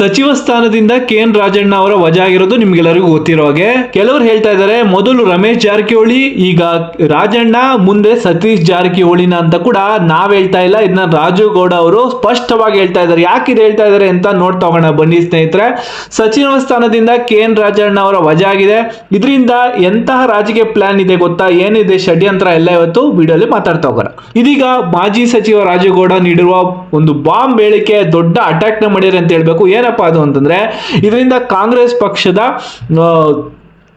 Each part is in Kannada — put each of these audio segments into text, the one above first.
ಸಚಿವ ಸ್ಥಾನದಿಂದ ಕೆ ಎನ್ ರಾಜಣ್ಣ ಅವರ ವಜಾ ಆಗಿರೋದು ನಿಮ್ಗೆಲ್ಲರಿಗೂ ಗೊತ್ತಿರೋ ಹಾಗೆ. ಕೆಲವರು ಹೇಳ್ತಾ ಇದ್ದಾರೆ, ಮೊದಲು ರಮೇಶ್ ಜಾರಕಿಹೊಳಿ, ಈಗ ರಾಜಣ್ಣ, ಮುಂದೆ ಸತೀಶ್ ಜಾರಕಿಹೊಳಿನ ಅಂತ ಕೂಡ ನಾವ್ ಹೇಳ್ತಾ ಇಲ್ಲ. ಇದನ್ನ ರಾಜುಗೌಡ ಅವರು ಸ್ಪಷ್ಟವಾಗಿ ಹೇಳ್ತಾ ಇದ್ದಾರೆ. ಯಾಕೆ ಇದು ಹೇಳ್ತಾ ಇದ್ದಾರೆ ಅಂತ ನೋಡ್ತಾ ಹೋಗೋಣ ಬನ್ನಿ ಸ್ನೇಹಿತರೆ. ಸಚಿವ ಸ್ಥಾನದಿಂದ ಕೆ ಎನ್ ರಾಜಣ್ಣ ಅವರ ವಜಾ ಆಗಿದೆ ಇದರಿಂದ ಎಂತಹ ರಾಜಕೀಯ ಪ್ಲಾನ್ ಇದೆ ಗೊತ್ತಾ? ಏನಿದೆ? ಷಡ್ಯಂತ್ರ ಎಲ್ಲ ಇವತ್ತು ವಿಡಿಯೋಲಿ ಮಾತಾಡ್ತಾ ಹೋಗೋಣ. ಇದೀಗ ಮಾಜಿ ಸಚಿವ ರಾಜುಗೌಡ ನೀಡಿರುವ ಒಂದು ಬಾಂಬ್ ಹೇಳಿಕೆ ದೊಡ್ಡ ಅಟ್ಯಾಕ್ನ ಮಾಡಿದ್ರೆ ಅಂತ ಹೇಳ್ಬೇಕು. ಏನಪ್ಪಾ ಅದು ಅಂತಂದ್ರೆ ಇದರಿಂದ ಕಾಂಗ್ರೆಸ್ ಪಕ್ಷದ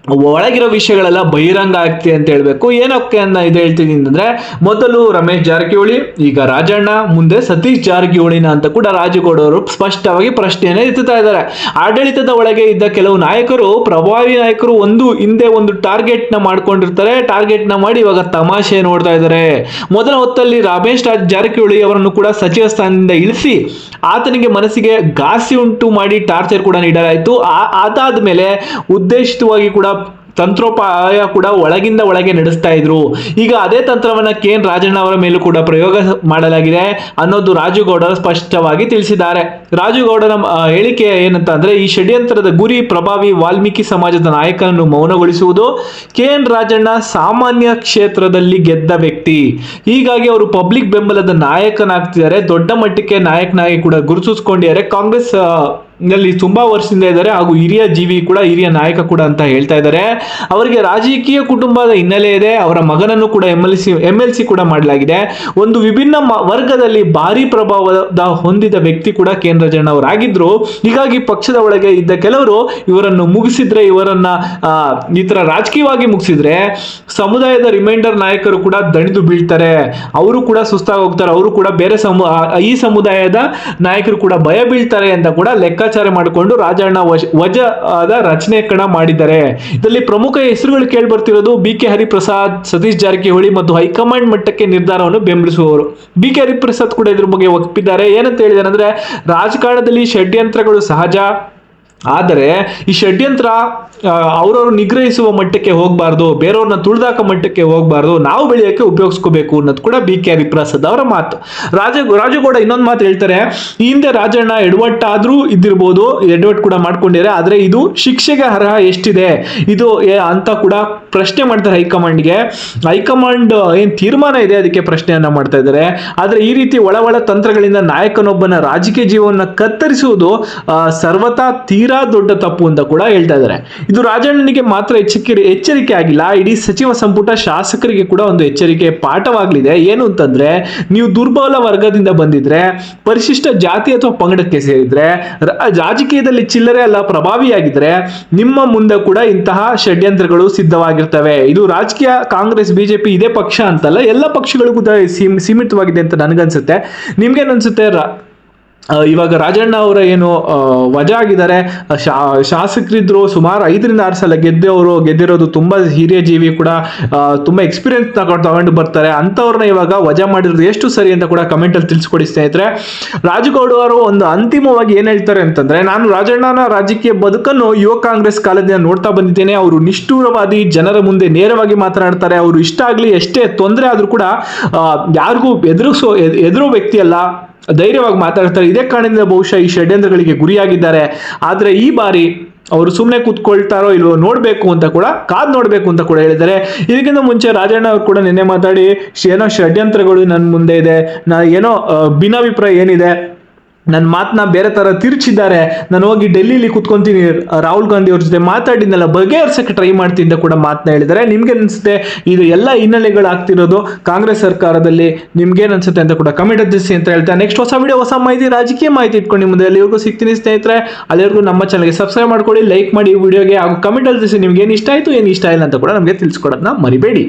ಒಳಗಿರೋ ವಿಷಯಗಳೆಲ್ಲ ಬಹಿರಂಗ ಆಗ್ತಿ ಅಂತ ಹೇಳ್ಬೇಕು. ಏನಕ್ಕೆ ಅನ್ನ ಇದು ಹೇಳ್ತೀನಿ ಅಂತಂದ್ರೆ, ಮೊದಲು ರಮೇಶ್ ಜಾರಕಿಹೊಳಿ, ಈಗ ರಾಜಣ್ಣ, ಮುಂದೆ ಸತೀಶ್ ಜಾರಕಿಹೊಳಿನ ಅಂತ ಕೂಡ ರಾಜಗೌಡ ಅವರು ಸ್ಪಷ್ಟವಾಗಿ ಪ್ರಶ್ನೆಯನ್ನು ಎತ್ತುತ್ತಾ ಇದ್ದಾರೆ. ಆಡಳಿತದ ಒಳಗೆ ಇದ್ದ ಕೆಲವು ನಾಯಕರು, ಪ್ರಭಾವಿ ನಾಯಕರು ಒಂದು ಹಿಂದೆ ಒಂದು ಟಾರ್ಗೆಟ್ನ ಮಾಡ್ಕೊಂಡಿರ್ತಾರೆ. ಟಾರ್ಗೆಟ್ನ ಮಾಡಿ ಇವಾಗ ತಮಾಷೆ ನೋಡ್ತಾ ಇದ್ದಾರೆ. ಮೊದಲ ಹೊತ್ತಲ್ಲಿ ರಮೇಶ್ ಜಾರಕಿಹೊಳಿ ಅವರನ್ನು ಕೂಡ ಸಚಿವ ಸ್ಥಾನದಿಂದ ಇಳಿಸಿ ಆತನಿಗೆ ಮನಸ್ಸಿಗೆ ಘಾಸಿ ಉಂಟು ಮಾಡಿ ಟಾರ್ಚರ್ ಕೂಡ ನೀಡಲಾಯಿತು. ಅದಾದ ಮೇಲೆ ಉದ್ದೇಶಿತವಾಗಿ ಕೂಡ ತಂತ್ರೋಪಾಯ ಕೂಡ ಒಳಗಿಂದ ಒಳಗೆ ನಡೆಸ್ತಾ ಇದ್ರು. ಈಗ ಅದೇ ತಂತ್ರವನ್ನ ಕೆ ಎನ್ ರಾಜಣ್ಣ ಅವರ ಮೇಲೂ ಕೂಡ ಪ್ರಯೋಗ ಮಾಡಲಾಗಿದೆ ಅನ್ನೋದು ರಾಜುಗೌಡರು ಸ್ಪಷ್ಟವಾಗಿ ತಿಳಿಸಿದ್ದಾರೆ. ರಾಜುಗೌಡರ ಹೇಳಿಕೆ ಏನಂತ ಅಂದ್ರೆ ಈ ಷಡ್ಯಂತ್ರದ ಗುರಿ ಪ್ರಭಾವಿ ವಾಲ್ಮೀಕಿ ಸಮಾಜದ ನಾಯಕನನ್ನು ಮೌನಗೊಳಿಸುವುದು. ಕೆ ಎನ್ ರಾಜಣ್ಣ ಸಾಮಾನ್ಯ ಕ್ಷೇತ್ರದಲ್ಲಿ ಗೆದ್ದ ವ್ಯಕ್ತಿ. ಹೀಗಾಗಿ ಅವರು ಪಬ್ಲಿಕ್ ಬೆಂಬಲದ ನಾಯಕನಾಗ್ತಿದ್ದಾರೆ. ದೊಡ್ಡ ಮಟ್ಟಕ್ಕೆ ನಾಯಕನಾಗಿ ಕೂಡ ಗುರುತಿಸ್ಕೊಂಡಿದ್ದಾರೆ. ಕಾಂಗ್ರೆಸ್ ನಲ್ಲಿ ತುಂಬಾ ವರ್ಷದಿಂದ ಇದ್ದಾರೆ ಹಾಗೂ ಹಿರಿಯ ಜೀವಿ ಕೂಡ, ಹಿರಿಯ ನಾಯಕ ಕೂಡ ಅಂತ ಹೇಳ್ತಾ ಇದ್ದಾರೆ. ಅವರಿಗೆ ರಾಜಕೀಯ ಕುಟುಂಬದ ಹಿನ್ನೆಲೆ ಇದೆ. ಅವರ ಮಗನನ್ನು ಕೂಡ M L C M L C ಕೂಡ ಮಾಡಲಾಗಿದೆ. ಒಂದು ವಿಭಿನ್ನ ವರ್ಗದಲ್ಲಿ ಭಾರಿ ಪ್ರಭಾವದ ಹೊಂದಿದ ವ್ಯಕ್ತಿ ಕೂಡ ಕೇಂದ್ರ ಅವರಾಗಿದ್ರು. ಹೀಗಾಗಿ ಪಕ್ಷದ ಒಳಗೆ ಇದ್ದ ಕೆಲವರು ಇವರನ್ನು ಮುಗಿಸಿದ್ರೆ, ಇವರನ್ನ ಈ ತರ ರಾಜಕೀಯವಾಗಿ ಮುಗಿಸಿದ್ರೆ ಸಮುದಾಯದ ರಿಮೈಂಡರ್ ನಾಯಕರು ಕೂಡ ದಣಿದು ಬೀಳ್ತಾರೆ. ಅವರು ಕೂಡ ಸುಸ್ತಾಗಿ ಹೋಗ್ತಾರೆ. ಅವರು ಕೂಡ ಬೇರೆ ಸಮು ಈ ಸಮುದಾಯದ ನಾಯಕರು ಕೂಡ ಭಯ ಬೀಳ್ತಾರೆ ಅಂತ ಕೂಡ ಲೆಕ್ಕಾಚಾರ ಮಾಡಿಕೊಂಡು ರಾಜಣ್ಣ ವಜ ಆದ ರಚನೆ ಕಣ ಮಾಡಿದ್ದಾರೆ. ಇದರಲ್ಲಿ ಪ್ರಮುಖ ಹೆಸರುಗಳು ಕೇಳಿ ಬರ್ತಿರೋದು ಬಿ ಕೆ ಹರಿಪ್ರಸಾದ್, ಸತೀಶ್ ಜಾರಕಿಹೊಳಿ ಮತ್ತು ಹೈಕಮಾಂಡ್ ಮಟ್ಟಕ್ಕೆ ನಿರ್ಧಾರವನ್ನು ಬೆಂಬಲಿಸುವವರು. ಬಿ ಕೆ ಹರಿಪ್ರಸಾದ್ ಕೂಡ ಇದ್ರ ಬಗ್ಗೆ ಒಪ್ಪಿದ್ದಾರೆ. ಏನಂತ ಹೇಳಿದ್ದಾರೆ ಅಂದ್ರೆ ರಾಜಕಾರಣದಲ್ಲಿ ಷಡ್ಯಂತ್ರಗಳು ಸಹಜ. ಆದರೆ ಈ ಷಡ್ಯಂತ್ರ ಅವ್ರವ್ರು ನಿಗ್ರಹಿಸುವ ಮಟ್ಟಕ್ಕೆ ಹೋಗಬಾರ್ದು, ಬೇರೆಯವ್ರನ್ನ ತುಳಿದಾಕ ಮಟ್ಟಕ್ಕೆ ಹೋಗಬಾರ್ದು, ನಾವು ಬೆಳೆಯೋಕ್ಕೆ ಉಪಯೋಗಿಸ್ಕೋಬೇಕು ಅನ್ನೋದು ಕೂಡ ಬಿ ಕೆ ಹರಿಪ್ರಸಾದ್ ಅವರ ಮಾತು. ರಾಜ ರಾಜಗೌಡ ಇನ್ನೊಂದು ಮಾತು ಹೇಳ್ತಾರೆ, ಈ ಹಿಂದೆ ರಾಜಣ್ಣ ಎಡವಟ್ಟಾದ್ರೂ ಇದ್ದಿರ್ಬೋದು ಎಡವಟ್ ಕೂಡ ಮಾಡ್ಕೊಂಡಿದ್ದಾರೆ, ಆದರೆ ಇದು ಶಿಕ್ಷೆಗೆ ಅರ್ಹ ಎಷ್ಟಿದೆ? ಇದು ಅಂತ ಕೂಡ ಪ್ರಶ್ನೆ ಮಾಡ್ತಾರೆ ಹೈಕಮಾಂಡ್ಗೆ. ಹೈಕಮಾಂಡ್, ಏನು ತೀರ್ಮಾನ ಇದೆ ಅದಕ್ಕೆ ಪ್ರಶ್ನೆಯನ್ನು ಮಾಡ್ತಾ ಇದ್ದಾರೆ. ಆದರೆ ಈ ರೀತಿ ಒಳ ಒಳ ತಂತ್ರಗಳಿಂದ ನಾಯಕನೊಬ್ಬನ ರಾಜಕೀಯ ಜೀವನ ಕತ್ತರಿಸುವುದು ಸರ್ವತಾ ತೀರಾ ದೊಡ್ಡ ತಪ್ಪು ಅಂತ ಕೂಡ ಹೇಳ್ತಾ ಇದ್ದಾರೆ. ಇದು ರಾಜಣ್ಣನಿಗೆ ಮಾತ್ರ ಎಚ್ಚರಿಕೆ ಎಚ್ಚರಿಕೆ ಆಗಿಲ್ಲ. ಇಡೀ ಸಚಿವ ಸಂಪುಟ ಶಾಸಕರಿಗೆ ಕೂಡ ಒಂದು ಎಚ್ಚರಿಕೆ ಪಾಠವಾಗಲಿದೆ. ಏನು ಅಂತಂದ್ರೆ ನೀವು ದುರ್ಬಲ ವರ್ಗದಿಂದ ಬಂದಿದ್ರೆ ಪರಿಶಿಷ್ಟ ಜಾತಿ ಅಥವಾ ಪಂಗಡಕ್ಕೆ ಸೇರಿದ್ರೆ ರಾಜಕೀಯದಲ್ಲಿ ಚಿಲ್ಲರೆ ಅಲ್ಲ ಪ್ರಭಾವಿಯಾಗಿದ್ರೆ ನಿಮ್ಮ ಮುಂದೆ ಕೂಡ ಇಂತಹ ಷಡ್ಯಂತ್ರಗಳು ಸಿದ್ಧವಾಗಿರ್ತವೆ. ಇದು ರಾಜಕೀಯ ಕಾಂಗ್ರೆಸ್ ಬಿಜೆಪಿ ಇದೇ ಪಕ್ಷ ಅಂತಲ್ಲ ಎಲ್ಲ ಪಕ್ಷಗಳಿಗೂ ಸೀಮಿತವಾಗಿದೆ ಅಂತ ನನಗನ್ಸುತ್ತೆ. ನಿಮ್ಗೆ ಅನ್ಸುತ್ತೆ? ರಾ- ಆ, ಇವಾಗ ರಾಜಣ್ಣ ಅವರ ಏನು ವಜಾ ಆಗಿದ್ದಾರೆ. ಶಾ, ಶಾಸಕರಿದ್ರು ಸುಮಾರು ಐದರಿಂದ ಆರು ಸಲ ಗೆದ್ದವರು ಗೆದ್ದಿರೋದು ತುಂಬಾ ಹಿರಿಯ ಜೀವಿ ಕೂಡ ತುಂಬ ಎಕ್ಸ್ಪೀರಿಯನ್ಸ್ ತಗೊಂಡು ಬರ್ತಾರೆ. ಅಂಥವ್ರನ್ನ ಇವಾಗ ವಜಾ ಮಾಡಿರೋದು ಎಷ್ಟು ಸರಿ ಅಂತ ಕೂಡ ಕಮೆಂಟಲ್ಲಿ ತಿಳಿಸ್ಕೊಡಿ ಸ್ನೇಹಿತರೆ. ರಾಜಗೌಡ ಅವರು ಒಂದು ಅಂತಿಮವಾಗಿ ಏನು ಹೇಳ್ತಾರೆ ಅಂತಂದ್ರೆ, ನಾನು ರಾಜಣ್ಣನ ರಾಜಕೀಯ ಬದುಕನ್ನು ಯುವ ಕಾಂಗ್ರೆಸ್ ಕಾಲದಿಂದ ನೋಡ್ತಾ ಬಂದಿದ್ದೇನೆ. ಅವರು ನಿಷ್ಠೂರವಾದಿ, ಜನರ ಮುಂದೆ ನೇರವಾಗಿ ಮಾತನಾಡ್ತಾರೆ. ಅವರು ಇಷ್ಟ ಆಗಲಿ ಎಷ್ಟೇ ತೊಂದರೆ ಆದ್ರೂ ಕೂಡ ಯಾರಿಗೂ ಎದುರಿಸೋ ಎದುರೋ ವ್ಯಕ್ತಿ ಅಲ್ಲ. ಧೈರ್ಯವಾಗಿ ಮಾತಾಡ್ತಾರೆ. ಇದೇ ಕಾರಣದಿಂದ ಬಹುಶಃ ಈ ಷಡ್ಯಂತ್ರಗಳಿಗೆ ಗುರಿಯಾಗಿದ್ದಾರೆ. ಆದರೆ ಈ ಬಾರಿ ಅವರು ಸುಮ್ಮನೆ ಕೂತ್ಕೊಳ್ತಾರೋ ಇಲ್ವೋ ನೋಡಬೇಕು ಅಂತ ಕೂಡ, ಕಾದ್ ನೋಡಬೇಕು ಅಂತ ಕೂಡ ಹೇಳಿದ್ದಾರೆ. ಇದಕ್ಕಿಂತ ಮುಂಚೆ ರಾಜಣ್ಣ ಅವರು ಕೂಡ ನಿನ್ನೆ ಮಾತಾಡಿ, ಏನೋ ಷಡ್ಯಂತ್ರಗಳು ನನ್ನ ಮುಂದೆ ಇದೆ, ನಾ ಏನೋ ಭಿನ್ನಾಭಿಪ್ರಾಯ ಏನಿದೆ ನನ್ನ ಮಾತನ್ನ ಬೇರೆ ತರ ತಿರ್ಚಿದ್ದಾರೆ. ನಾನು ಹೋಗಿ ಡೆಲ್ಲಿಲಿ ಕುತ್ಕೊಂತೀನಿ. ರಾಹುಲ್ ಗಾಂಧಿ ಅವ್ರ ಜೊತೆ ಮಾತಾಡಿದ್ನಲ್ಲ, ಬಗೆಹರಿಸಕ್ಕೆ ಟ್ರೈ ಮಾಡ್ತಿದ್ದ ಕೂಡ ಮಾತನ್ನ ಹೇಳಿದರೆ ನಿಮ್ಗೆ ಅನಿಸುತ್ತೆ ಇದು ಎಲ್ಲ ಹಿನ್ನೆಲೆಗಳು ಆಗ್ತಿರೋದು ಕಾಂಗ್ರೆಸ್ ಸರ್ಕಾರದಲ್ಲಿ ನಿಮ್ಗೆ ಅನಿಸುತ್ತೆ ಅಂತ ಕೂಡ ಕಮೆಂಟ್ ತಿಳಿಸಿ ಅಂತ ಹೇಳ್ತಾ. ನೆಕ್ಸ್ಟ್ ಹೊಸ ವಿಡಿಯೋ ಹೊಸ ಮಾಹಿತಿ, ರಾಜಕೀಯ ಮಾಹಿತಿ ಇಟ್ಕೊಂಡು ಮುಂದೆ ಅಲ್ಲಿವರೆಗೂ ಸಿಗ್ತೀನಿ ಸ್ನೇಹಿತರೆ. ಅಲ್ಲಿವರೆಗೂ ನಮ್ಮ ಚಾನಲ್ಗೆ ಸಬ್ಸ್ಕ್ರೈಬ್ ಮಾಡ್ಕೊಳ್ಳಿ ಲೈಕ್ ಮಾಡಿ ಈ ವಿಡಿಯೋಗೆ ಹಾಗೂ ಕಮೆಂಟ್ ತಿಳಿಸಿ ನಿಮ್ಗೆ ಏನು ಇಷ್ಟ ಆಯಿತು, ಏನು ಇಷ್ಟ ಇಲ್ಲ ಅಂತ ಕೂಡ ನಮಗೆ ತಿಳಿಸ್ಕೊಡೋದನ್ನ ಮರಿಬೇಡಿ.